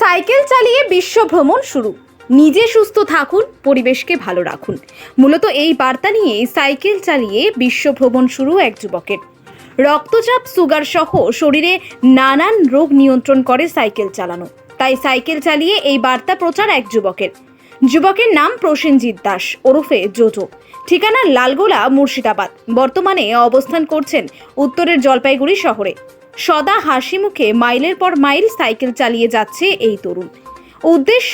Cycle চালিয়ে বিশ্ব ভ্রমণ শুরু। নিজে সুস্থ থাকুন, পরিবেশকে ভালো রাখুন। মূলত এই বার্তা নিয়ে সাইকেল চালিয়ে বিশ্ব ভ্রমণ শুরু এক যুবকের। রক্তচাপ, সুগার সহ শরীরে নানান রোগ নিয়ন্ত্রণ করে সাইকেল চালানো। তাই সাইকেল চালিয়ে এই বার্তা প্রচার এক যুবকের। যুবকের নাম প্রসেনজিৎ দাস, ওরফে জোজো। ঠিকানা লালগোলা, মুর্শিদাবাদ। বর্তমানে অবস্থান করছেন উত্তরের জলপাইগুড়ি শহরে। সদা হাসি মুখে মাইলের পর মাইল সাইকেল চালিয়ে যাচ্ছে এই তরুণ। উদ্দেশ্য,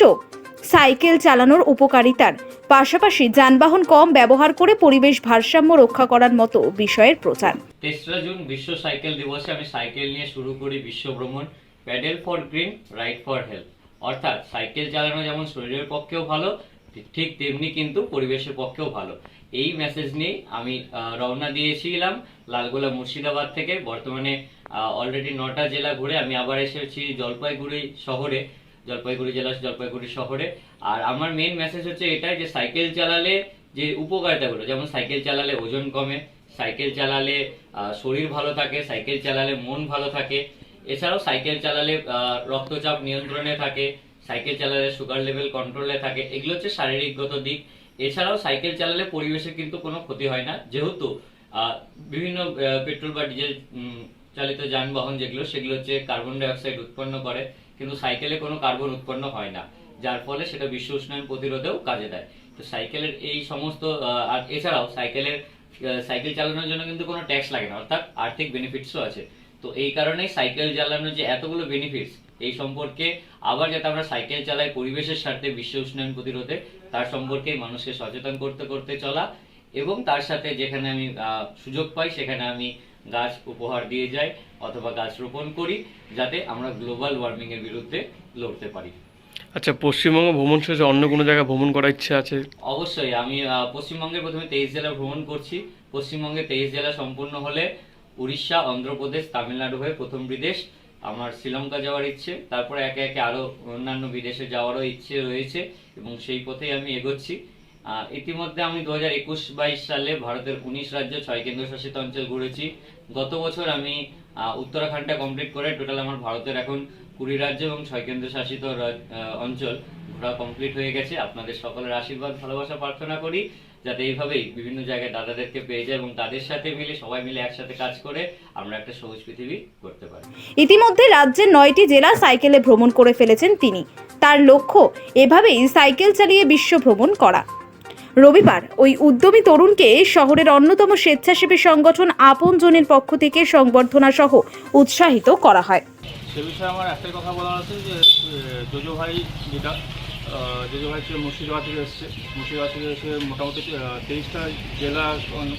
সাইকেল চালানোর উপকারিতার। পাশাপাশি যানবাহন কম ব্যবহার করে পরিবেশ ভারসাম্য রক্ষা করার মতো বিষয়ের প্রচার। তেসরা জুন বিশ্ব সাইকেল দিবসে আমি সাইকেল নিয়ে শুরু করি বিশ্ব ভ্রমণ। Paddle for green, ride for health. অর্থাৎ সাইকেল চালানো যেমন শরীরের পক্ষেও ভালো ঠিক তেমনি কিন্তু পরিবেশের পক্ষেও ভালো। এই মেসেজ নিয়ে আমি রওনা দিয়েছিলাম লালগোলা মুর্শিদাবাদ থেকে। বর্তমানে অলরেডি নটা জেলা ঘুরে আমি আবার এসেছি জলপাইগুড়ি শহরে, জলপাইগুড়ি জেলা জলপাইগুড়ি শহরে। আর আমার মেন মেসেজ হচ্ছে এটাই যে সাইকেল চালালে যে উপকারিতাগুলো, যেমন সাইকেল চালালে ওজন কমে, সাইকেল চালালে শরীর ভালো থাকে, সাইকেল চালালে মন ভালো থাকে। এছাড়াও সাইকেল চালালে রক্তচাপ নিয়ন্ত্রণে থাকে সাইকেল চালালে সুগার লেভেল কন্ট্রোলে থাকে, এগুলো হচ্ছে শারীরিকগত দিক। এছাড়াও সাইকেল চালালে পরিবেশের কিন্তু কোনো ক্ষতি হয় না। যেহেতু বিভিন্ন পেট্রোল বা ডিজেল চালিত যানবাহন যেগুলো, সেগুলো হচ্ছে কার্বন ডাই অক্সাইড উৎপন্ন করে, কিন্তু সাইকেলে কোনো কার্বন উৎপন্ন হয় না। যার ফলে সেটা বিশ্ব উষ্ণায়ন প্রতিরোধেও কাজে দেয়। তো সাইকেলের এই সমস্ত আর এছাড়াও সাইকেলের সাইকেল চালানোর জন্য কিন্তু কোনো ট্যাক্স লাগে না, অর্থাৎ আর্থিক বেনিফিটসও আছে। তো এই কারণেই সাইকেল চালানোর যে এতগুলো বেনিফিটস এই সম্পর্কে। আবার যাতে আমরা সাইকেল চালাই পরিবেশের স্বার্থে বিশ্ব উষ্ণায়ন প্রতিরোধে তার সম্পর্কে মানুষকে সচেতন করতে করতে চলা। এবং তার সাথে যেখানে আমি সুযোগ পাই সেখানে আমি গাছ উপহার দিয়ে যাই অথবা গাছ রোপণ করি যাতে আমরা গ্লোবাল ওয়ার্মিংয়ের বিরুদ্ধে লড়তে পারি। আচ্ছা পশ্চিমবঙ্গ ভ্রমণ শেষে অন্য কোনো জায়গায় ভ্রমণ করার ইচ্ছে আছে? অবশ্যই আমি পশ্চিমবঙ্গে প্রথমে তেইশ জেলা ভ্রমণ করছি। পশ্চিমবঙ্গে তেইশ জেলা সম্পূর্ণ হলে উড়িষ্যা অন্ধ্রপ্রদেশ তামিলনাড়ু হয়ে প্রথম বিদেশ। আমার শ্রীলঙ্কা যাওয়ার ইচ্ছে, তারপরে একে একে আরও অন্যান্য বিদেশে যাওয়ারও ইচ্ছে রয়েছে, এবং সেই পথেই আমি এগোচ্ছি। ইতিমধ্যে আমি দু হাজার একুশ বাইশ সালে ভারতের উনিশ রাজ্য, ছয় কেন্দ্রশাসিত অঞ্চল ঘুরেছি। গত বছর আমি উত্তরাখণ্ডটা কমপ্লিট করে টোটাল আমার ভারতের এখন কুড়ি রাজ্য এবং ছয় কেন্দ্রশাসিত অঞ্চল ঘোরা কমপ্লিট হয়ে গেছে। আপনাদের সকলের আশীর্বাদ, ভালোবাসা, প্রার্থনা করি, যাতে এইভাবেই বিভিন্ন জায়গায় দাদাদেরকে পেয়ে যায় এবং তাদের সাথে মিলে, সবাই মিলে একসাথে কাজ করে আমরা একটা সবুজ পৃথিবী করতে পারি। ইতিমধ্যে রাজ্যের নয়টি জেলা সাইকেলে ভ্রমণ করে ফেলেছেন তিনি। তার লক্ষ্য, এভাবেই সাইকেল চালিয়ে বিশ্ব ভ্রমণ করা। রবিবার ওই উদ্যমী তরুণকে শহরের অন্যতম স্বেচ্ছাসেবী সংগঠন আপন জনের পক্ষ থেকে সংবর্ধনা সহ উৎসাহিত করা হয়। সে বিষয়ে আমার একটাই কথা বলার আছে যে জোজো ভাই যেটা জোজো ভাই ছিল মুর্শিদাবাদ থেকে এসছে। মুর্শিদাবাদ থেকে এসে মোটামুটি তেইশটা জেলা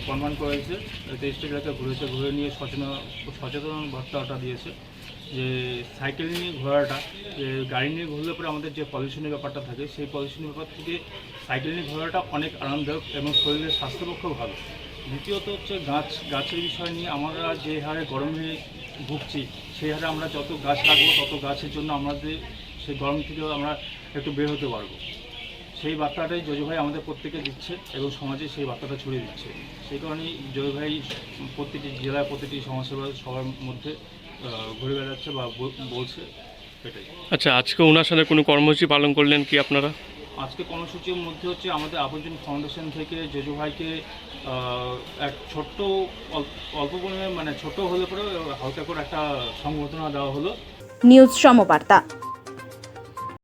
কনভার্ন করেছে। তেইশটা জেলাকে ঘুরেছে, ঘুরে নিয়ে সচেতন সচেতন বার্তাটা দিয়েছে। যে সাইকেল নিয়ে ঘোরাটা, যে গাড়ি নিয়ে ঘুরলে পরে আমাদের যে পলিউশনের ব্যাপারটা থাকে, সেই পলিউশনের ব্যাপার থেকে সাইকেল নিয়ে ঘোরাটা অনেক আরামদায়ক এবং শরীরের স্বাস্থ্যপক্ষেও ভালো। দ্বিতীয়ত হচ্ছে গাছ, গাছের বিষয় নিয়ে আমরা যে হারে গরমে ভুগছি, সেই হারে আমরা যত গাছ লাগাবো তত গাছের জন্য আমাদের সেই গরম থেকে আমরা একটু বের হতে পারব। সেই বার্তাটাই জয় ভাই আমাদের প্রত্যেকে দিচ্ছে এবং সমাজে সেই বার্তাটা ছড়িয়ে দিচ্ছে। সেই কারণেই জয় ভাই প্রতিটি জেলায় প্রতিটি সমাজসেবা সবার মধ্যে ঘুরে বেড়াচ্ছে বা বলছে এটাই আচ্ছা আজকে ওনার সাথে কোনো কর্মসূচি পালন করলেন কি আপনারা? আজকে কর্মসূচির মধ্যে হচ্ছে আমাদের আবর্জন ফাউন্ডেশন থেকে জেজু ভাইকে এক ছোট্ট অল্প অল্প পরিমাণে মানে ছোট হলে পরে হালকা করে একটা সংবর্ধনা দেওয়া হলো। নিউজ সমবার্তা।